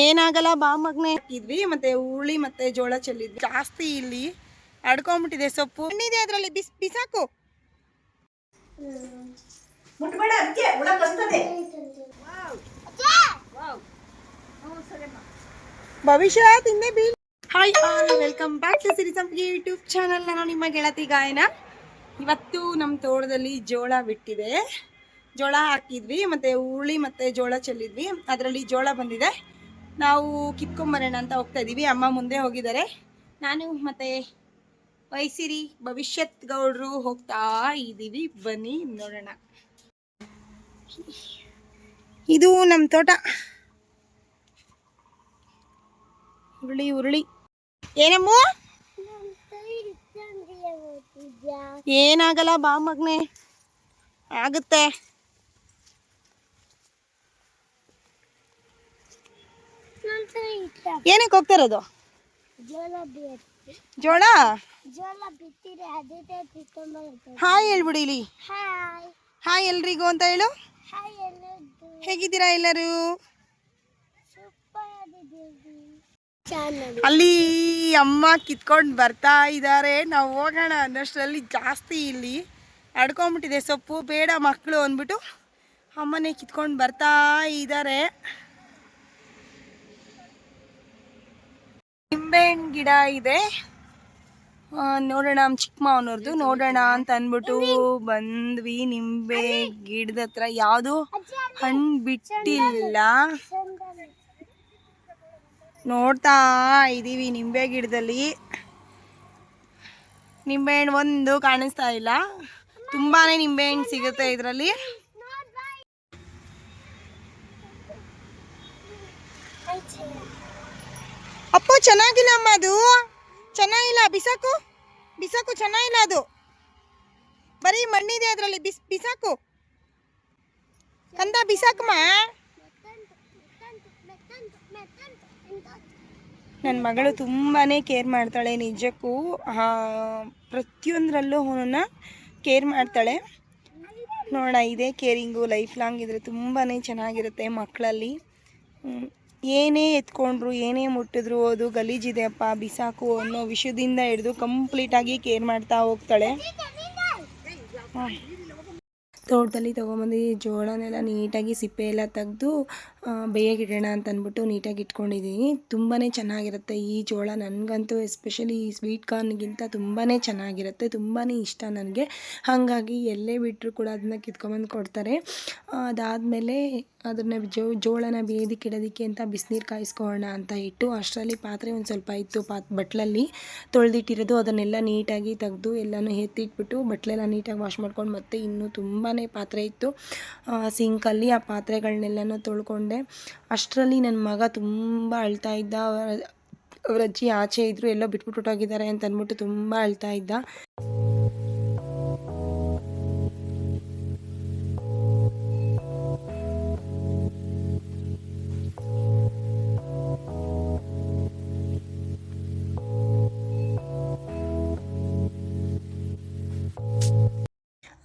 ಏನಾಗಲ್ಲ ಬಾ ಮಗ್ನೆ. ಇದ್ವಿ ಮತ್ತೆ ಹುಳಿ ಮತ್ತೆ ಜೋಳ ಚೆಲ್ಲಿದ್ವಿ. ಜಾಸ್ತಿ ಇಲ್ಲಿ ಅಡ್ಕೊಂಡ್ಬಿಟ್ಟಿದೆ ಸೊಪ್ಪು. ಹಣ್ಣಿದೆ ಅದ್ರಲ್ಲಿ, ಬಿಸ್ ಬಿಸಾಕು. ಭವಿಷ್ಯ ತಿಂದೆ ಬೀಳ್ hi welcome back to Siri Sampige YouTube channel ನಾನು ನಿಮ್ಮ ಗೆಳತಿ ಗಾಯನ. ಇವತ್ತು ನಮ್ಮ ತೋಟದಲ್ಲಿ ಜೋಳ ಬಿಟ್ಟಿದೆ. ಜೋಳ ಹಾಕಿದ್ವಿ, ಮತ್ತೆ ಹುರುಳಿ ಮತ್ತೆ ಜೋಳ ಚೆಲ್ಲಿದ್ವಿ. ಅದರಲ್ಲಿ ಜೋಳ ಬಂದಿದೆ. ನಾವು ಕಿತ್ಕೊಂಬರೋಣ ಅಂತ ಹೋಗ್ತಾ ಇದ್ದೀವಿ ಅಮ್ಮ ಮುಂದೆ ಹೋಗಿದ್ದಾರೆ. ನಾನು ಮತ್ತೆ ವೈಸಿರಿ ಭವಿಷ್ಯತ್ ಗೌಡ್ರು ಹೋಗ್ತಾ ಇದ್ದೀವಿ ಬನ್ನಿ, ನೋಡೋಣ. ಇದು ನಮ್ಮ ತೋಟ. ಹುರುಳಿ ಹುರುಳಿ. ಏನಮ್ಮ? ಏನಾಗಲ್ಲ ಬಾ ಮಗ್ನೆ. ಆಗುತ್ತೆ. ಏನಕ್ಕೆ ಹೋಗ್ತಾ ಇರೋದು? ಜೋಳ ಹಾಯ್ ಹೇಳ್ಬಿಡಿ ಇಲ್ಲಿ. ಹಾಯ್ ಎಲ್ರಿಗೂ ಅಂತ ಹೇಳು. ಹೇಗಿದ್ದೀರಾ ಎಲ್ಲರೂ? ಅಲ್ಲಿ ಅಮ್ಮ ಕಿತ್ಕೊಂಡು ಬರ್ತಾ ಇದ್ದಾರೆ. ನಾವು ಹೋಗೋಣ ಅನ್ನೋಷ್ಟರಲ್ಲಿ ಜಾಸ್ತಿ ಇಲ್ಲಿ ಅಡ್ಕೊಂಬಿಟ್ಟಿದೆ ಸೊಪ್ಪು. ಬೇಡ ಮಕ್ಕಳು ಅಂದ್ಬಿಟ್ಟು ಅಮ್ಮನೇ ಕಿತ್ಕೊಂಡು ಬರ್ತಾ ಇದ್ದಾರೆ. ನಿಂಬೆಹಣ್ಣು ಗಿಡ ಇದೆ. ನೋಡೋಣ ಚಿಕ್ಕ ಮಾವನವ್ರದ್ದು ನೋಡೋಣ ಅಂತ ಅಂದ್ಬಿಟ್ಟು ಬಂದ್ವಿ. ನಿಂಬೆ ಗಿಡದ ಹತ್ರ ಯಾವುದು ಹಣ್ಣು ಬಿಟ್ಟಿಲ್ಲ. ನೋಡ್ತಾ ಇದ್ದೀವಿ ನಿಂಬೆ ಗಿಡದಲ್ಲಿ. ನಿಂಬೆಹಣ್ಣು ಒಂದು ಕಾಣಿಸ್ತಾ ಇಲ್ಲ. ತುಂಬಾನೇ ನಿಂಬೆಹಣ್ಣು ಸಿಗುತ್ತೆ ಇದರಲ್ಲಿ. ಚೆನ್ನಾಗಿಲ್ಲ ಅಮ್ಮ ಅದು. ಚೆನ್ನಾಗಿಲ್ಲ, ಬಿಸಾಕು. ಬಿಸಾಕು, ಚೆನ್ನಾಗಿಲ್ಲ ಅದು. ಬರೀ ಮಣ್ಣಿದೆ ಅದರಲ್ಲಿ. ಬಿಸ್, ಬಿಸಾಕು. ಕಂದ, ಬಿಸಾಕಮ್ಮ. ನನ್ನ ಮಗಳು ತುಂಬಾ ಕೇರ್ ಮಾಡ್ತಾಳೆ, ನಿಜಕ್ಕೂ. ಪ್ರತಿಯೊಂದರಲ್ಲೂ ಅವನನ್ನು ಕೇರ್ ಮಾಡ್ತಾಳೆ. ನೋಡೋಣ, ಇದೇ ಕೇರಿಂಗು, ಲೈಫ್ ಲಾಂಗ್ ಇದ್ರೆ ತುಂಬಾ ಚೆನ್ನಾಗಿರುತ್ತೆ ಮಕ್ಕಳಲ್ಲಿ. ಏನೇ ಎತ್ಕೊಂಡ್ರು, ಏನೇ ಮುಟ್ಟಿದ್ರು ಅದು ಗಲೀಜಿದೆ ಅಪ್ಪ ಬಿಸಾಕು ಅನ್ನೋ ವಿಷಯದಿಂದ ಹಿಡಿದು ಕಂಪ್ಲೀಟಾಗಿ ಕೇರ್ ಮಾಡ್ತಾ ಹೋಗ್ತಾಳೆ. ತೋಟದಲ್ಲಿ ತೊಗೊಂಬಂದು ಜೋಳನೆಲ್ಲ ನೀಟಾಗಿ ಸಿಪ್ಪೆ ಎಲ್ಲ ತೆಗೆದು ಬೇಯಗಿಡೋಣ ಅಂತ ಅಂದ್ಬಿಟ್ಟು ನೀಟಾಗಿ ಇಟ್ಕೊಂಡಿದ್ದೀನಿ ತುಂಬಾ ಚೆನ್ನಾಗಿರುತ್ತೆ ಈ ಜೋಳ. ನನಗಂತೂ ಎಸ್ಪೆಷಲಿ ಈ ಸ್ವೀಟ್ ಕಾರ್ನ್ಗಿಂತ ತುಂಬಾ ಚೆನ್ನಾಗಿರುತ್ತೆ ತುಂಬಾ ಇಷ್ಟ ನನಗೆ. ಹಾಗಾಗಿ ಎಲ್ಲೇ ಬಿಟ್ಟರು ಕೂಡ ಅದನ್ನ ಕಿತ್ಕೊಂಬಂದು ಕೊಡ್ತಾರೆ. ಅದಾದಮೇಲೆ ಅದನ್ನ ಜೋ, ಜೋಳನ ಬೇಯದಿಕ್ಕಿಡೋದಕ್ಕೆ ಅಂತ ಬಿಸಿನೀರು ಕಾಯಿಸ್ಕೊಳ್ಳೋಣ ಅಂತ ಇಟ್ಟು ಅಷ್ಟರಲ್ಲಿ ಪಾತ್ರೆ ಒಂದು ಸ್ವಲ್ಪ ಇತ್ತು ಪಾತ್, ಬಟ್ಲಲ್ಲಿ ತೊಳೆದಿಟ್ಟಿರೋದು. ಅದನ್ನೆಲ್ಲ ನೀಟಾಗಿ ತೆಗೆದು ಎಲ್ಲನೂ ಎತ್ತಿಟ್ಬಿಟ್ಟು ಬಟ್ಲೆಲ್ಲ ನೀಟಾಗಿ ವಾಶ್ ಮಾಡ್ಕೊಂಡು ಮತ್ತೆ ಇನ್ನೂ ತುಂಬಾ ಪಾತ್ರೆ ಇತ್ತು. ಸಿಂಕಲ್ಲಿ ಆ ಪಾತ್ರೆಗಳನ್ನೆಲ್ಲನೂ ತೊಳ್ಕೊಂಡೆ ಅಷ್ಟರಲ್ಲಿ ನನ್ನ ಮಗ ತುಂಬ ಅಳ್ತಾ ಇದ್ದ. ಅವರ, ಅವ್ರ ಅಜ್ಜಿ ಆಚೆ ಇದ್ರು, ಎಲ್ಲೋ ಬಿಟ್ಬಿಟ್ಟು ಹೋಗಿದ್ದಾರೆ ಅಂತ ಅಂದ್ಬಿಟ್ಟು ತುಂಬ ಅಳ್ತಾ ಇದ್ದ.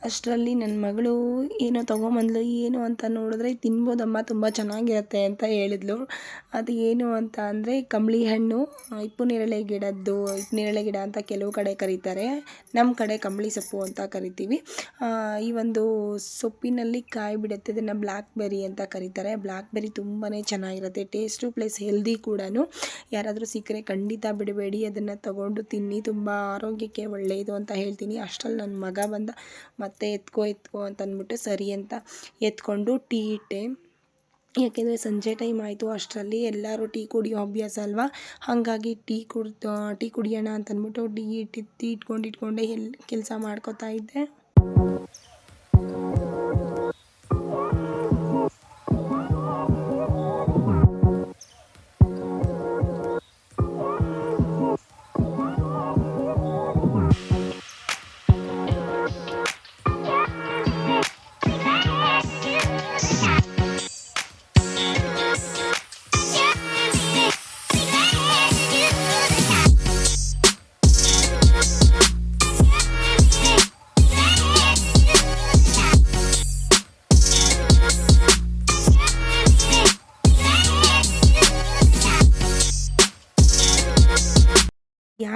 ಅಷ್ಟರಲ್ಲಿ ನನ್ನ ಮಗಳು ಏನೋ ತೊಗೊಂಬಂದ್ಲು, ಏನು ಅಂತ ನೋಡಿದ್ರೆ ತಿನ್ಬೋದಮ್ಮ, ತುಂಬ ಚೆನ್ನಾಗಿರುತ್ತೆ ಅಂತ ಹೇಳಿದ್ಲು. ಅದು ಏನು ಅಂತ ಅಂದರೆ ಕಂಬಳಿ ಹಣ್ಣು, ಇಪ್ಪು ನೇರಳೆ ಗಿಡದ್ದು, ಇಪ್ಪು ನೇರಳೆ ಗಿಡ ಅಂತ ಕೆಲವು ಕಡೆ ಕರೀತಾರೆ. ನಮ್ಮ ಕಡೆ ಕಂಬಳಿ ಸೊಪ್ಪು ಅಂತ ಕರಿತೀವಿ. ಈ ಒಂದು ಸೊಪ್ಪಿನಲ್ಲಿ ಕಾಯಿ ಬಿಡುತ್ತೆ ಇದನ್ನು ಬ್ಲ್ಯಾಕ್ ಬೆರಿ ಅಂತ ಕರೀತಾರೆ. ಬ್ಲ್ಯಾಕ್ ಬೆರಿ ತುಂಬಾ ಚೆನ್ನಾಗಿರುತ್ತೆ, ಟೇಸ್ಟು ಪ್ಲಸ್ ಹೆಲ್ದಿ ಕೂಡ ಯಾರಾದರೂ ಸಿಕ್ಕರೆ ಖಂಡಿತ ಬಿಡಬೇಡಿ, ಅದನ್ನು ತಗೊಂಡು ತಿನ್ನಿ, ತುಂಬ ಆರೋಗ್ಯಕ್ಕೆ ಒಳ್ಳೆಯದು ಅಂತ ಹೇಳ್ತೀನಿ. ಅಷ್ಟರಲ್ಲಿ ನನ್ನ ಮಗ ಬಂದ, ಮತ್ತೆ ಎತ್ಕೋ ಎತ್ಕೋ ಅಂತ ಅಂದ್ಬಿಟ್ಟು ಸರಿ ಅಂತ ಎತ್ಕೊಂಡು ಟೀ ಇಟ್ಟೆ. ಯಾಕೆಂದರೆ ಸಂಜೆ ಟೈಮ್ ಆಯಿತು, ಅಷ್ಟರಲ್ಲಿ ಎಲ್ಲರೂ ಟೀ ಕುಡಿಯೋ ಅಭ್ಯಾಸ ಅಲ್ವಾ? ಹಾಗಾಗಿ ಟೀ ಕುಡ್ ಟೀ ಕುಡಿಯೋಣ ಅಂತ ಅಂದ್ಬಿಟ್ಟು ಟೀ ಇಟ್ಟು ಟೀ ಇಟ್ಕೊಂಡು ಇಟ್ಕೊಂಡೆ ಎಲ್ಲಿ ಕೆಲಸ ಮಾಡ್ಕೋತಾ ಇದ್ದೆ.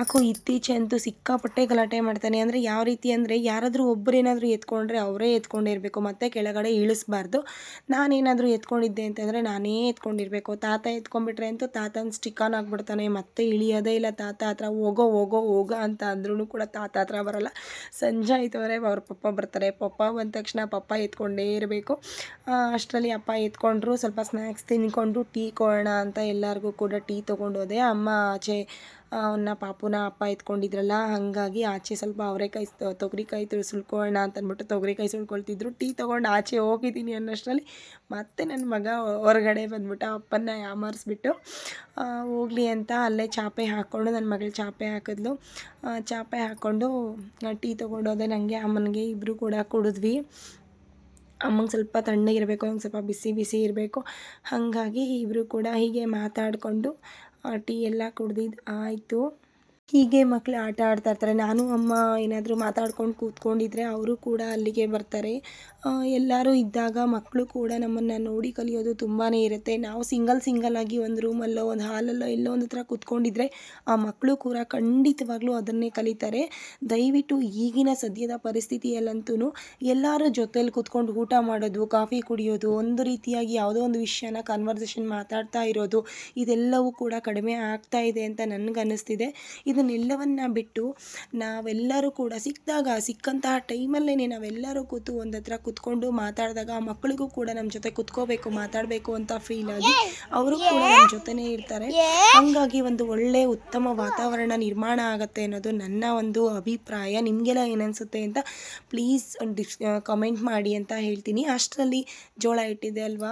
ಯಾಕೋ ಇತ್ತೀಚೆ ಅಂತೂ ಸಿಕ್ಕಾಪಟ್ಟೆ ಗಲಾಟೆ ಮಾಡ್ತಾನೆ. ಅಂದರೆ ಯಾವ ರೀತಿ ಅಂದರೆ ಯಾರಾದರೂ ಒಬ್ಬರೇನಾದರೂ ಎತ್ಕೊಂಡ್ರೆ ಅವರೇ ಎತ್ಕೊಂಡಿರಬೇಕು ಮತ್ತೆ ಕೆಳಗಡೆ ಇಳಿಸ್ಬಾರ್ದು. ನಾನೇನಾದರೂ ಎತ್ಕೊಂಡಿದ್ದೆ ಅಂತಂದರೆ ನಾನೇ ಎತ್ಕೊಂಡಿರಬೇಕು. ತಾತ ಎತ್ಕೊಂಡ್ಬಿಟ್ರೆ ಅಂತೂ ತಾತನ ಸ್ಟಿಕ್ ಆನ್ ಆಗಿಬಿಡ್ತಾನೆ. ಮತ್ತೆ ಇಳಿಯೋದೇ ಇಲ್ಲ. ತಾತ ಹತ್ರ ಹೋಗೋ ಹೋಗೋ ಹೋಗೋ ಅಂತ ಅಂದ್ರೂ ಕೂಡ ತಾತ ಹತ್ರ ಬರೋಲ್ಲ. ಸಂಜೆ ಆಯ್ತವರೆ ಅವ್ರ ಪಪ್ಪ ಬರ್ತಾರೆ. ಪಪ್ಪ ಬಂದ ತಕ್ಷಣ ಪಪ್ಪ ಎತ್ಕೊಂಡೇ ಇರಬೇಕು. ಅಷ್ಟರಲ್ಲಿ ಅಪ್ಪ ಎತ್ಕೊಂಡ್ರು. ಸ್ವಲ್ಪ ಸ್ನ್ಯಾಕ್ಸ್ ತಿನ್ಕೊಂಡು ಟೀ ಕೊಡೋಣ ಅಂತ ಎಲ್ಲರಿಗೂ ಕೂಡ ಟೀ ತೊಗೊಂಡೋದೆ. ಅಮ್ಮ ಆಚೆ ಅವನ್ನ ಪಾಪುನ ಅಪ್ಪ ಎತ್ಕೊಂಡಿದ್ರಲ್ಲ, ಹಾಗಾಗಿ ಆಚೆ ಸ್ವಲ್ಪ ಅವರೆಕಾಯಿ ತೊಗರಿಕಾಯಿ ಸುಳ್ಕೊಳ್ಳೋಣ ಅಂತ ಅಂದ್ಬಿಟ್ಟು ತೊಗರಿಕಾಯಿ ಸುಳ್ಕೊಳ್ತಿದ್ರು. ಟೀ ತೊಗೊಂಡು ಆಚೆ ಹೋಗಿದ್ದೀನಿ ಅನ್ನೋಷ್ಟರಲ್ಲಿ ಮತ್ತೆ ನನ್ನ ಮಗ ಹೊರಗಡೆ ಬಂದ್ಬಿಟ್ಟು ಅಪ್ಪನ ಯಾಮಾರಿಸ್ಬಿಟ್ಟು ಹೋಗಲಿ ಅಂತ ಅಲ್ಲೇ ಚಾಪೆ ಹಾಕ್ಕೊಂಡು ನನ್ನ ಮಗಳು ಚಾಪೆ ಹಾಕಿದ್ಲು. ಚಾಪೆ ಹಾಕ್ಕೊಂಡು ಟೀ ತೊಗೊಂಡೋದೆ ನನಗೆ ಅಮ್ಮನಿಗೆ ಇಬ್ಬರು ಕೂಡ ಕುಡಿದ್ವಿ. ಅಮ್ಮಂಗೆ ಸ್ವಲ್ಪ ತಣ್ಣಗಿರಬೇಕು ಅವ್ನಿಗೆ ಸ್ವಲ್ಪ ಬಿಸಿ ಬಿಸಿ ಇರಬೇಕು. ಹಾಗಾಗಿ ಇಬ್ಬರು ಕೂಡ ಹೀಗೆ ಮಾತಾಡಿಕೊಂಡು ಟೀ ಎಲ್ಲ ಕುಡ್ದಿದ್ದು ಆಯಿತು. ಹೀಗೆ ಮಕ್ಕಳು ಆಟ ಆಡ್ತಾ ಇರ್ತಾರೆ. ನಾನು, ಅಮ್ಮ ಏನಾದರೂ ಮಾತಾಡ್ಕೊಂಡು ಕೂತ್ಕೊಂಡಿದ್ರೆ ಅವರು ಕೂಡ ಅಲ್ಲಿಗೆ ಬರ್ತಾರೆ. ಎಲ್ಲರೂ ಇದ್ದಾಗ ಮಕ್ಕಳು ಕೂಡ ನಮ್ಮನ್ನು ನೋಡಿ ಕಲಿಯೋದು ತುಂಬಾ ಇರುತ್ತೆ. ನಾವು ಸಿಂಗಲ್ ಸಿಂಗಲ್ ಆಗಿ ಒಂದು ರೂಮಲ್ಲೋ, ಒಂದು ಹಾಲಲ್ಲೋ ಎಲ್ಲೋ ಒಂದು ಹತ್ರ ಕೂತ್ಕೊಂಡಿದ್ರೆ ಆ ಮಕ್ಕಳು ಕೂಡ ಖಂಡಿತವಾಗ್ಲೂ ಅದನ್ನೇ ಕಲಿತಾರೆ. ದಯವಿಟ್ಟು ಈಗಿನ ಸದ್ಯದ ಪರಿಸ್ಥಿತಿಯಲ್ಲಂತೂ ಎಲ್ಲರೂ ಜೊತೇಲಿ ಕೂತ್ಕೊಂಡು ಊಟ ಮಾಡೋದು, ಕಾಫಿ ಕುಡಿಯೋದು, ಒಂದು ರೀತಿಯಾಗಿ ಯಾವುದೋ ಒಂದು ವಿಷಯನ ಕನ್ವರ್ಸೇಷನ್ ಮಾತಾಡ್ತಾ ಇರೋದು, ಇದೆಲ್ಲವೂ ಕೂಡ ಕಡಿಮೆ ಆಗ್ತಾ ಇದೆ ಅಂತ ನನಗೆ ಅನ್ನಿಸ್ತಿದೆ ಇದನ್ನೆಲ್ಲವನ್ನ ಬಿಟ್ಟು ನಾವೆಲ್ಲರೂ ಕೂಡ ಸಿಕ್ಕಿದಾಗ ಸಿಕ್ಕಂತಹ ಟೈಮಲ್ಲೇ ನಾವೆಲ್ಲರೂ ಕೂತು ಒಂದತ್ರ ಕೂತ್ಕೊಂಡು ಮಾತಾಡಿದಾಗ ಆ ಮಕ್ಕಳಿಗೂ ಕೂಡ ನಮ್ಮ ಜೊತೆ ಕೂತ್ಕೋಬೇಕು, ಮಾತಾಡಬೇಕು ಅಂತ ಫೀಲ್ ಆಗಿ ಅವರು ಕೂಡ ನಮ್ಮ ಜೊತೆನೇ ಇರ್ತಾರೆ. ಹಂಗಾಗಿ ಒಂದು ಒಳ್ಳೆ ಉತ್ತಮ ವಾತಾವರಣ ನಿರ್ಮಾಣ ಆಗುತ್ತೆ ಅನ್ನೋದು ನನ್ನ ಒಂದು ಅಭಿಪ್ರಾಯ. ನಿಮಗೆಲ್ಲ ಏನನ್ಸುತ್ತೆ ಅಂತ ಪ್ಲೀಸ್ ಡಿಸ್ ಕಮೆಂಟ್ ಮಾಡಿ ಅಂತ ಹೇಳ್ತೀನಿ. ಅಷ್ಟರಲ್ಲಿ ಜೋಳ ಇಟ್ಟಿದೆ ಅಲ್ವಾ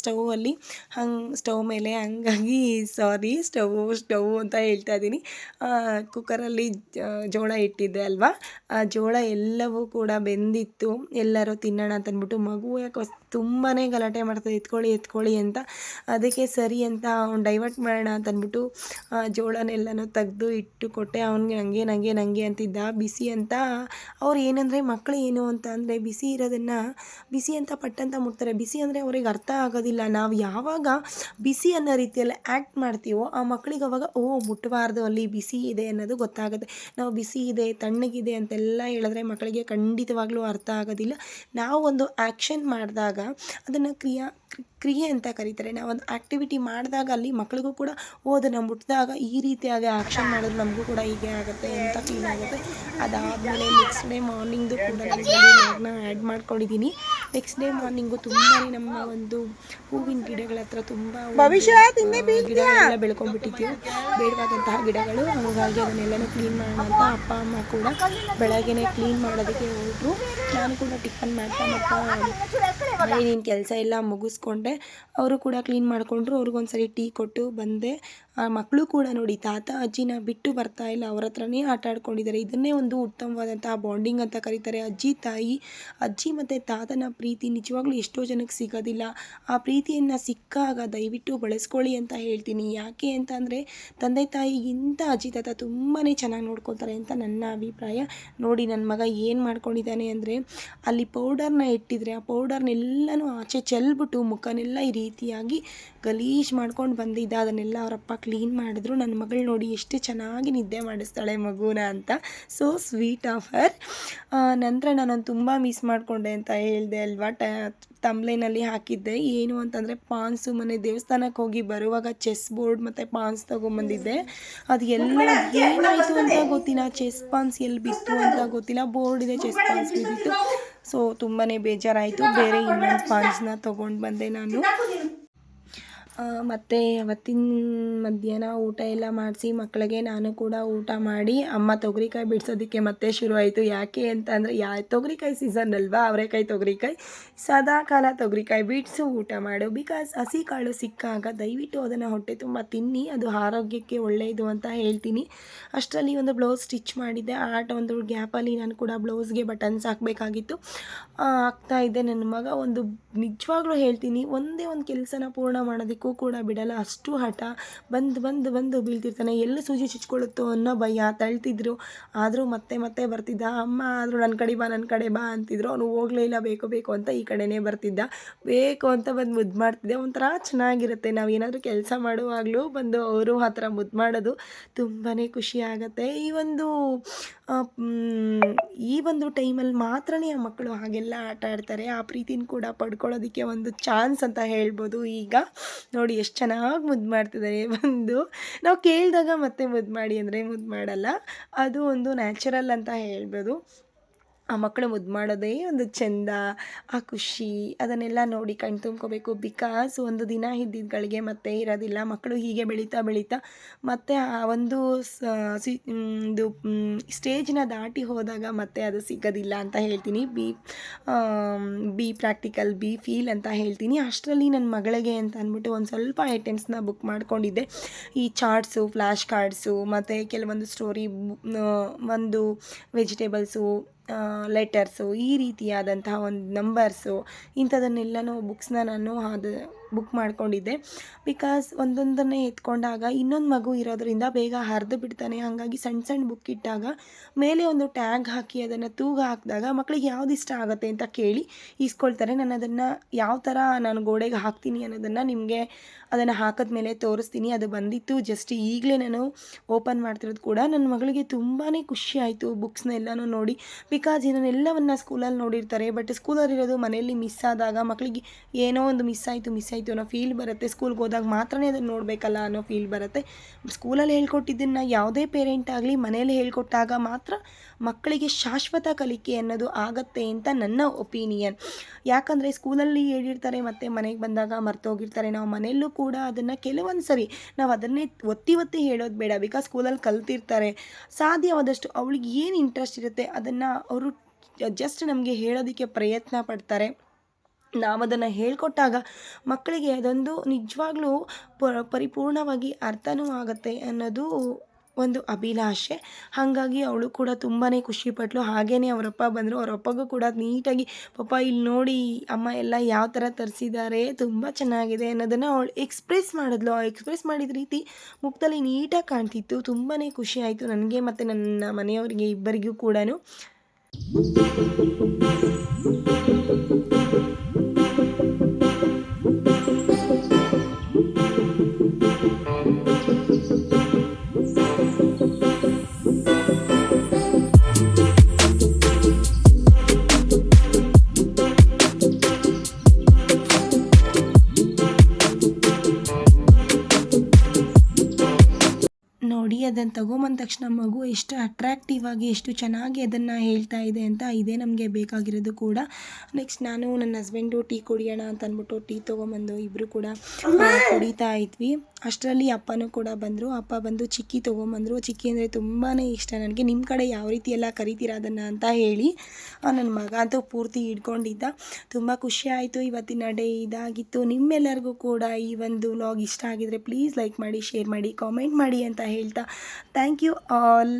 ಸ್ಟೌವಲ್ಲಿ ಹಂಗೆ ಸ್ಟವ್ ಮೇಲೆ ಹಂಗಾಗಿ ಸಾರಿ ಸ್ಟವ್ ಸ್ಟವ್ ಅಂತ ಹೇಳ್ತಾ ಇದ್ದೀನಿ. ಕುಕ್ಕರಲ್ಲಿ ಜೋಳ ಇಟ್ಟಿದ್ದೆ ಅಲ್ವಾ? ಆ ಜೋಳ ಎಲ್ಲವೂ ಕೂಡ ಬೆಂದಿತ್ತು. ಎಲ್ಲರೂ ತಿನ್ನೋಣ ಅಂತ ಅಂದ್ಬಿಟ್ಟು ಮಗು ಯಾಕೋ ತುಂಬಾ ಗಲಾಟೆ ಮಾಡ್ತಾರೆ ಎತ್ಕೊಳ್ಳಿ ಎತ್ಕೊಳ್ಳಿ ಅಂತ. ಅದಕ್ಕೆ ಸರಿ ಅಂತ ಅವ್ನು ಡೈವರ್ಟ್ ಮಾಡೋಣ ಅಂತ ಅಂದ್ಬಿಟ್ಟು ಜೋಳನೆಲ್ಲನೂ ತೆಗೆದು ಇಟ್ಟು ಕೊಟ್ಟೆ ಅವ್ನಿಗೆ ನನಗೆ ನನಗೆ ನನಗೆ ಅಂತಿದ್ದ. ಬಿಸಿ ಅಂತ, ಅವ್ರು ಏನಂದರೆ ಮಕ್ಕಳು ಏನು ಅಂತ ಅಂದರೆ, ಬಿಸಿ ಇರೋದನ್ನು, ಬಿಸಿ ಅಂತ ಪಟ್ಟಂತ ಮುಟ್ತಾರೆ. ಬಿಸಿ ಅಂದರೆ ಅವ್ರಿಗೆ ಅರ್ಥ ಆಗೋದಿಲ್ಲ. ನಾವು ಯಾವಾಗ ಬಿಸಿ ಅನ್ನೋ ರೀತಿಯಲ್ಲಿ ಆ್ಯಕ್ಟ್ ಮಾಡ್ತೀವೋ, ಆ ಮಕ್ಕಳಿಗೆ ಅವಾಗ, ಓ ಮುಟ್ಟಬಾರ್ದು ಅಲ್ಲಿ, ಬಿಸಿ ಇದೆ ಅನ್ನೋದು ಗೊತ್ತಾಗುತ್ತೆ. ನಾವು ಬಿಸಿ ಇದೆ, ತಣ್ಣಗಿದೆ ಅಂತೆಲ್ಲ ಹೇಳಿದ್ರೆ ಮಕ್ಕಳಿಗೆ ಖಂಡಿತವಾಗ್ಲೂ ಅರ್ಥ ಆಗೋದಿಲ್ಲ. ನಾವು ಒಂದು ಆ್ಯಕ್ಷನ್ ಮಾಡಿದಾಗ ಅದನ್ನು ಕ್ರಿಯಾ ಕ್ರಿ- ಕ್ರಿಯೆ ಅಂತ ಕರೀತಾರೆ. ನಾವು ಒಂದು ಆ್ಯಕ್ಟಿವಿಟಿ ಮಾಡಿದಾಗ ಅಲ್ಲಿ ಮಕ್ಕಳಿಗೂ ಕೂಡ ಓ ಅದನ್ನು ಮುಟ್ಟಿದಾಗ ಈ ರೀತಿಯಾಗಿ ಆ್ಯಕ್ಷನ್ ಮಾಡಿದ್ರೆ ನಮಗೂ ಕೂಡ ಹೀಗೆ ಆಗುತ್ತೆ ಅಂತ ಫೀಲ್ ಆಗುತ್ತೆ. ಅದಾದಮೇಲೆ ನೆಕ್ಸ್ಟ್ ಡೇ ಮಾರ್ನಿಂಗ್ದು ಕೂಡ ನಾನು ಆ್ಯಡ್ ಮಾಡ್ಕೊಂಡಿದ್ದೀನಿ. ನೆಕ್ಸ್ಟ್ ಡೇ ಮಾರ್ನಿಂಗು ತುಂಬಾ ನಮ್ಮ ಒಂದು ಹೂವಿನ ಗಿಡಗಳ ಹತ್ರ ತುಂಬ ಗಿಡಗಳೆಲ್ಲ ಬೆಳ್ಕೊಂಡ್ಬಿಟ್ಟಿದ್ದೀವಿ ಬೇಡವಾದಂತಹ ಗಿಡಗಳು ಹಾಗಾಗಿ ಅದನ್ನೆಲ್ಲನೂ ಕ್ಲೀನ್ ಮಾಡೋಣ ಅಂತ ಅಪ್ಪ ಅಮ್ಮ ಕೂಡ ಬೆಳಗ್ಗೆನೇ ಕ್ಲೀನ್ ಮಾಡೋದಕ್ಕೆ ಹೋದ್ರು. ನಾನು ಕೂಡ ಟಿಫನ್ ಮಾಡ್ತಾ ಮಾಡ್ತಾ ಏನೇನು ಕೆಲಸ ಎಲ್ಲ ಮುಗಿಸ್ಕೊಂಡೆ. ಅವರು ಕೂಡ ಕ್ಲೀನ್ ಮಾಡಿಕೊಂಡ್ರು. ಅವ್ರಿಗೊಂದ್ಸರಿ ಟೀ ಕೊಟ್ಟು ಬಂದೆ. ಆ ಮಕ್ಕಳು ಕೂಡ ನೋಡಿ ತಾತ, ಅಜ್ಜಿನ ಬಿಟ್ಟು ಬರ್ತಾ ಇಲ್ಲ, ಅವ್ರ ಹತ್ರನೇ ಆಟ ಆಡ್ಕೊಂಡಿದ್ದಾರೆ. ಇದನ್ನೇ ಒಂದು ಉತ್ತಮವಾದಂತಹ ಬಾಂಡಿಂಗ್ ಅಂತ ಕರೀತಾರೆ ಅಜ್ಜಿ ತಾಯಿ. ಅಜ್ಜಿ ಮತ್ತು ತಾತನ ಪ್ರೀತಿ ನಿಜವಾಗ್ಲೂ ಎಷ್ಟೋ ಜನಕ್ಕೆ ಸಿಗೋದಿಲ್ಲ. ಆ ಪ್ರೀತಿಯನ್ನು ಸಿಕ್ಕಾಗ ದಯವಿಟ್ಟು ಬಳಸ್ಕೊಳ್ಳಿ ಅಂತ ಹೇಳ್ತೀನಿ. ಯಾಕೆ ಅಂತ ಅಂದರೆ, ತಂದೆ ತಾಯಿಗಿಂತ ಅಜ್ಜಿ ತಾತ ತುಂಬಾ ಚೆನ್ನಾಗಿ ನೋಡ್ಕೊತಾರೆ ಅಂತ ನನ್ನ ಅಭಿಪ್ರಾಯ. ನೋಡಿ ನನ್ನ ಮಗ ಏನು ಮಾಡ್ಕೊಂಡಿದ್ದಾನೆ ಅಂದರೆ, ಅಲ್ಲಿ ಪೌಡರ್ನ ಇಟ್ಟಿದ್ರೆ, ಆ ಪೌಡರ್ನೆಲ್ಲನೂ ಆಚೆ ಚೆಲ್ಬಿಟ್ಟು ಮುಖನೆಲ್ಲ ಈ ರೀತಿಯಾಗಿ ಗಲೀಜು ಮಾಡ್ಕೊಂಡು ಬಂದಿದ್ದ. ಅದನ್ನೆಲ್ಲ ಅವರಪ್ಪ ಕ್ಲೀನ್ ಮಾಡಿದ್ರು. ನನ್ನ ಮಗಳು ನೋಡಿ ಎಷ್ಟು ಚೆನ್ನಾಗಿ ನಿದ್ದೆ ಮಾಡಿಸ್ತಾಳೆ ಮಗುನ ಅಂತ. ಸೊ ಸ್ವೀಟ್ ಆಫರ್ ನಂತರ ನಾನೊಂದು ತುಂಬ ಮಿಸ್ ಮಾಡಿಕೊಂಡೆ ಅಂತ ಹೇಳಿದೆ ಅಲ್ವಾ? ಟ ತಮ್ಲೈನಲ್ಲಿ ಹಾಕಿದ್ದೆ. ಏನು ಅಂತಂದರೆ ಪಾನ್ಸು ಮನೆ ದೇವಸ್ಥಾನಕ್ಕೆ ಹೋಗಿ ಬರುವಾಗ ಚೆಸ್ ಬೋರ್ಡ್ ಮತ್ತು ಪಾನ್ಸ್ ತೊಗೊಂಬಂದಿದ್ದೆ. ಅದು ಎಲ್ಲ ಏನಾಯಿತು ಅಂತ ಗೊತ್ತಿಲ್ಲ. ಚೆಸ್ ಪಾನ್ಸ್ ಎಲ್ಲಿ ಬಿತ್ತು ಅಂತ ಗೊತ್ತಿಲ್ಲ. ಬೋರ್ಡ್ ಇದೆ ಚೆಸ್ ಪಾನ್ಸ್ ಬಿದ್ದಿತ್ತು. ಸೊ ತುಂಬಾ ಬೇಜಾರಾಯಿತು. ಬೇರೆ ಇನ್ನೊಂದು ಪಾನ್ಸ್ನ ತೊಗೊಂಡು ಬಂದೆ ನಾನು. ಮತ್ತು ಅವತ್ತಿನ ಮಧ್ಯಾಹ್ನ ಊಟ ಎಲ್ಲ ಮಾಡಿಸಿ ಮಕ್ಕಳಿಗೆ ನಾನು ಕೂಡ ಊಟ ಮಾಡಿ ಅಮ್ಮ ತೊಗರಿಕಾಯಿ ಬಿಡಿಸೋದಕ್ಕೆ ಮತ್ತೆ ಶುರುವಾಯಿತು. ಯಾಕೆ ಅಂತ ಅಂದರೆ ಯಾ, ತೊಗರಿಕಾಯಿ ಸೀಸನ್ ಅಲ್ವಾ? ಅವರೆಕಾಯಿ ತೊಗರಿಕಾಯಿ? ಸದಾ ಕಾಲ ತೊಗರಿಕಾಯಿ ಬಿಡಿಸು ಊಟ ಮಾಡು. ಬಿಕಾಸ್ ಹಸಿ ಕಾಳು ಸಿಕ್ಕಾಗ ದಯವಿಟ್ಟು ಅದನ್ನು ಹೊಟ್ಟೆ ತುಂಬ ತಿನ್ನಿ, ಅದು ಆರೋಗ್ಯಕ್ಕೆ ಒಳ್ಳೆಯದು ಅಂತ ಹೇಳ್ತೀನಿ. ಅಷ್ಟರಲ್ಲಿ ಒಂದು ಬ್ಲೌಸ್ ಸ್ಟಿಚ್ ಮಾಡಿದ್ದೆ. ಆಟ ಒಂದು ಗ್ಯಾಪಲ್ಲಿ ನಾನು ಕೂಡ ಬ್ಲೌಸ್ಗೆ ಬಟನ್ಸ್ ಹಾಕಬೇಕಾಗಿತ್ತು. ಹಾಕ್ತಾ ಇದ್ದೆ. ನನ್ನ ಮಗ ಒಂದು ನಿಜವಾಗ್ಲೂ ಹೇಳ್ತೀನಿ, ಒಂದೇ ಒಂದು ಕೆಲಸನ ಪೂರ್ಣ ಮಾಡೋದಕ್ಕೂ ಕೂಡ ಬಿಡಲ್ಲ. ಅಷ್ಟು ಹಠ ಬಂದು ಬಂದು ಬಂದು ಬೀಳ್ತಿರ್ತಾನೆ. ಎಲ್ಲಿ ಸೂಜಿ ಚುಚ್ಕೊಳ್ಳುತ್ತೋ ಅನ್ನೋ ಭಯ ತಳ್ತಿದ್ರು. ಆದರೂ ಮತ್ತೆ ಮತ್ತೆ ಬರ್ತಿದ್ದ, ಅಮ್ಮ, ಆದರೂ ನನ್ನ ಕಡೆ ಬಾ ನನ್ನ ಕಡೆ ಬಾ ಅಂತಿದ್ರು. ಅವನು ಹೋಗಲೇ ಇಲ್ಲ, ಬೇಕು ಬೇಕು ಅಂತ ಈ ಕಡೆನೇ ಬರ್ತಿದ್ದ. ಬೇಕು ಅಂತ ಬಂದು ಮುದ್ದು ಮಾಡ್ತಿದ್ದೆ. ಒಂಥರ ಚೆನ್ನಾಗಿರುತ್ತೆ. ನಾವು ಏನಾದರೂ ಕೆಲಸ ಮಾಡುವಾಗಲೂ ಬಂದು ಅವರು ಆ ಥರ ಮುದ್ದು ಮಾಡೋದು ತುಂಬಾ ಖುಷಿ ಆಗುತ್ತೆ. ಈ ಒಂದು ಈ ಒಂದು ಟೈಮಲ್ಲಿ ಮಾತ್ರನೇ ಆ ಮಕ್ಕಳು ಹಾಗೆಲ್ಲ ಆಟ ಆಡ್ತಾರೆ. ಆ ಪ್ರೀತಿನ ಕೂಡ ಪಡ್ಕೊಳ್ಳೋದಕ್ಕೆ ಒಂದು ಚಾನ್ಸ್ ಅಂತ ಹೇಳ್ಬೋದು ಈಗ. ನೋಡಿ ಎಷ್ಟು ಚೆನ್ನಾಗಿ ಮುದ್ದು ಮಾಡ್ತಿದ್ದಾರೆ ಬಂದು. ನಾವು ಕೇಳಿದಾಗ ಮತ್ತೆ ಮುದ್ದು ಮಾಡಿ ಅಂದರೆ ಮುದ್ದು ಮಾಡಲ್ಲ. ಅದು ಒಂದು ನ್ಯಾಚುರಲ್ ಅಂತ ಹೇಳ್ಬೋದು. ಆ ಮಕ್ಕಳು ಮುದ್ದು ಮಾಡೋದೇ ಒಂದು ಚೆಂದ, ಆ ಖುಷಿ, ಅದನ್ನೆಲ್ಲ ನೋಡಿ ಕಣ್ಣು ತುಂಬ್ಕೋಬೇಕು. ಬಿಕಾಸ್ ಒಂದು ದಿನ ಇದ್ದಿದ್ದುಗಳಿಗೆ ಮತ್ತೆ ಇರೋದಿಲ್ಲ, ಮಕ್ಕಳು ಹೀಗೆ ಬೆಳೀತಾ ಬೆಳೀತಾ ಮತ್ತೆ ಆ ಒಂದು ಇದು ಸ್ಟೇಜ್ನ ದಾಟಿ ಹೋದಾಗ ಮತ್ತೆ ಅದು ಸಿಗೋದಿಲ್ಲ ಅಂತ ಹೇಳ್ತೀನಿ. Be be practical be feel ಅಂತ ಹೇಳ್ತೀನಿ. ಅಷ್ಟರಲ್ಲಿ ನನ್ನ ಮಗಳಿಗೆ ಅಂತ ಅಂದ್ಬಿಟ್ಟು ಒಂದು ಸ್ವಲ್ಪ ಐಟಮ್ಸ್ನ ಬುಕ್ ಮಾಡ್ಕೊಂಡಿದ್ದೆ. ಈ ಚಾರ್ಟ್ಸು ಫ್ಲ್ಯಾಶ್ ಕಾರ್ಡ್ಸು ಮತ್ತು ಕೆಲವೊಂದು ಸ್ಟೋರಿ ಒಂದು ವೆಜಿಟೇಬಲ್ಸು ಲೆಟರ್ಸು ಈ ರೀತಿಯಾದಂತಹ ಒಂದು ನಂಬರ್ಸು ಇಂಥದನ್ನೆಲ್ಲನೂ ಬುಕ್ಸ್ನ ನಾನು ಅದು ಬುಕ್ ಮಾಡ್ಕೊಂಡಿದ್ದೆ. ಬಿಕಾಸ್ ಒಂದೊಂದನ್ನೇ ಎತ್ಕೊಂಡಾಗ ಇನ್ನೊಂದು ಮಗು ಇರೋದ್ರಿಂದ ಬೇಗ ಹರಿದು ಬಿಡ್ತಾನೆ. ಹಾಗಾಗಿ ಸಣ್ಣ ಸಣ್ಣ ಬುಕ್ ಇಟ್ಟಾಗ ಮೇಲೆ ಒಂದು ಟ್ಯಾಗ್ ಹಾಕಿ ಅದನ್ನು ತೂಗ ಹಾಕಿದಾಗ ಮಕ್ಕಳಿಗೆ ಯಾವ್ದು ಇಷ್ಟ ಆಗುತ್ತೆ ಅಂತ ಕೇಳಿ ಈಸ್ಕೊಳ್ತಾರೆ. ನಾನು ಅದನ್ನು ಯಾವ ಥರ ನಾನು ಗೋಡೆಗೆ ಹಾಕ್ತೀನಿ ಅನ್ನೋದನ್ನು ನಿಮಗೆ ಅದನ್ನು ಹಾಕಿದ ಮೇಲೆ ತೋರಿಸ್ತೀನಿ. ಅದು ಬಂದಿತ್ತು. ಜಸ್ಟ್ ಈಗಲೇ ನಾನು ಓಪನ್ ಮಾಡ್ತಿರೋದು ಕೂಡ ನನ್ನ ಮಗಳಿಗೆ ತುಂಬಾ ಖುಷಿ ಆಯಿತು ಬುಕ್ಸ್ನ ಎಲ್ಲನೂ ನೋಡಿ. ಬಿಕಾಸ್ ಇದನ್ನೆಲ್ಲವನ್ನು ಸ್ಕೂಲಲ್ಲಿ ನೋಡಿರ್ತಾರೆ. ಬಟ್ ಸ್ಕೂಲಲ್ಲಿರೋದು ಮನೆಯಲ್ಲಿ ಮಿಸ್ ಆದಾಗ ಮಕ್ಕಳಿಗೆ ಏನೋ ಒಂದು ಮಿಸ್ ಆಯಿತು ಮಿಸ್ ಅನ್ನೋ ಫೀಲ್ ಬರುತ್ತೆ. ಸ್ಕೂಲ್ಗೆ ಹೋದಾಗ ಮಾತ್ರನೇ ಅದನ್ನು ನೋಡಬೇಕಲ್ಲ ಅನ್ನೋ ಫೀಲ್ ಬರುತ್ತೆ. ಸ್ಕೂಲಲ್ಲಿ ಹೇಳ್ಕೊಟ್ಟಿದ್ದನ್ನು ಯಾವುದೇ ಪೇರೆಂಟ್ ಆಗಲಿ, ಮನೇಲಿ ಹೇಳ್ಕೊಟ್ಟಾಗ ಮಾತ್ರ ಮಕ್ಕಳಿಗೆ ಶಾಶ್ವತ ಕಲಿಕೆ ಅನ್ನೋದು ಆಗತ್ತೆ ಅಂತ ನನ್ನ ಒಪಿನಿಯನ್ ಯಾಕಂದರೆ ಸ್ಕೂಲಲ್ಲಿ ಹೇಳಿರ್ತಾರೆ, ಮತ್ತು ಮನೆಗೆ ಬಂದಾಗ ಮರ್ತೋಗಿರ್ತಾರೆ. ನಾವು ಮನೆಯಲ್ಲೂ ಕೂಡ ಅದನ್ನು ಕೆಲವೊಂದು ಸರಿ ನಾವು ಅದನ್ನೇ ಒತ್ತಿ ಒತ್ತಿ ಹೇಳೋದು ಬೇಡ. ಬಿಕಾಸ್ ಸ್ಕೂಲಲ್ಲಿ ಕಲ್ತಿರ್ತಾರೆ. ಸಾಧ್ಯವಾದಷ್ಟು ಅವಳಿಗೆ ಏನು ಇಂಟ್ರೆಸ್ಟ್ ಇರುತ್ತೆ ಅದನ್ನು ಅವರು ಜಸ್ಟ್ ನಮಗೆ ಹೇಳೋದಕ್ಕೆ ಪ್ರಯತ್ನ ಪಡ್ತಾರೆ. ನಾವು ಅದನ್ನು ಹೇಳ್ಕೊಟ್ಟಾಗ ಮಕ್ಕಳಿಗೆ ಅದೊಂದು ನಿಜವಾಗ್ಲೂ ಪ ಪರಿಪೂರ್ಣವಾಗಿ ಅರ್ಥನೂ ಆಗುತ್ತೆ ಅನ್ನೋದು ಒಂದು ಅಭಿಲಾಷೆ. ಹಾಗಾಗಿ ಅವಳು ಕೂಡ ತುಂಬಾ ಖುಷಿಪಟ್ಲು. ಹಾಗೇ ಅವರಪ್ಪ ಬಂದರು, ಅವರಪ್ಪಗೂ ಕೂಡ ನೀಟಾಗಿ ಪಾಪ ಇಲ್ಲಿ ನೋಡಿ, ಅಮ್ಮ ಎಲ್ಲ ಯಾವ ಥರ ತರಿಸಿದ್ದಾರೆ ತುಂಬ ಚೆನ್ನಾಗಿದೆ ಅನ್ನೋದನ್ನು ಅವಳು ಎಕ್ಸ್ಪ್ರೆಸ್ ಮಾಡಿದ್ಲು. ಆ ಎಕ್ಸ್ಪ್ರೆಸ್ ಮಾಡಿದ ರೀತಿ ಮುಖದಲ್ಲಿ ನೀಟಾಗಿ ಕಾಣ್ತಿತ್ತು. ತುಂಬಾ ಖುಷಿ ಆಯಿತು ನನಗೆ ಮತ್ತು ನನ್ನ ಮನೆಯವರಿಗೆ ಇಬ್ಬರಿಗೂ ಕೂಡ ಅದನ್ನು ತಗೊಂಬಂದ ತಕ್ಷಣ ಮಗು ಎಷ್ಟು ಅಟ್ರಾಕ್ಟಿವ್ ಆಗಿ, ಎಷ್ಟು ಚೆನ್ನಾಗಿ ಅದನ್ನು ಹೇಳ್ತಾ ಇದೆ ಅಂತ ಇದೇ ನಮಗೆ ಬೇಕಾಗಿರೋದು ಕೂಡ. ನೆಕ್ಸ್ಟ್ ನಾನು ನನ್ನ ಹಸ್ಬೆಂಡು ಟೀ ಕುಡಿಯೋಣ ಅಂತ ಅಂದ್ಬಿಟ್ಟು ಟೀ ತೊಗೊಂಬಂದು ಇಬ್ಬರು ಕೂಡ ಕುಡಿತಾ ಇದ್ವಿ. ಅಷ್ಟರಲ್ಲಿ ಅಪ್ಪನೂ ಕೂಡ ಬಂದರು. ಅಪ್ಪ ಬಂದು ಚಿಕ್ಕಿ ತೊಗೊಂಬಂದರು. ಚಿಕ್ಕಿ ಅಂದರೆ ತುಂಬಾ ಇಷ್ಟ ನನಗೆ. ನಿಮ್ಮ ಕಡೆ ಯಾವ ರೀತಿ ಎಲ್ಲ ಕರಿತೀರಾ ಅದನ್ನು ಅಂತ ಹೇಳಿ ನನ್ನ ಮಗ ಅಂತೂ ಪೂರ್ತಿ ಹಿಡ್ಕೊಂಡಿದ್ದ. ತುಂಬ ಖುಷಿ ಆಯಿತು. ಇವತ್ತಿನ ಡೇ ಇದಾಗಿತ್ತು. ನಿಮ್ಮೆಲ್ಲರಿಗೂ ಕೂಡ ಈ ಒಂದು ವ್ಲಾಗ್ ಇಷ್ಟ ಆಗಿದರೆ ಪ್ಲೀಸ್ ಲೈಕ್ ಮಾಡಿ ಶೇರ್ ಮಾಡಿ ಕಾಮೆಂಟ್ ಮಾಡಿ ಅಂತ ಹೇಳ್ತಾ ಥ್ಯಾಂಕ್ ಯು ಆಲ್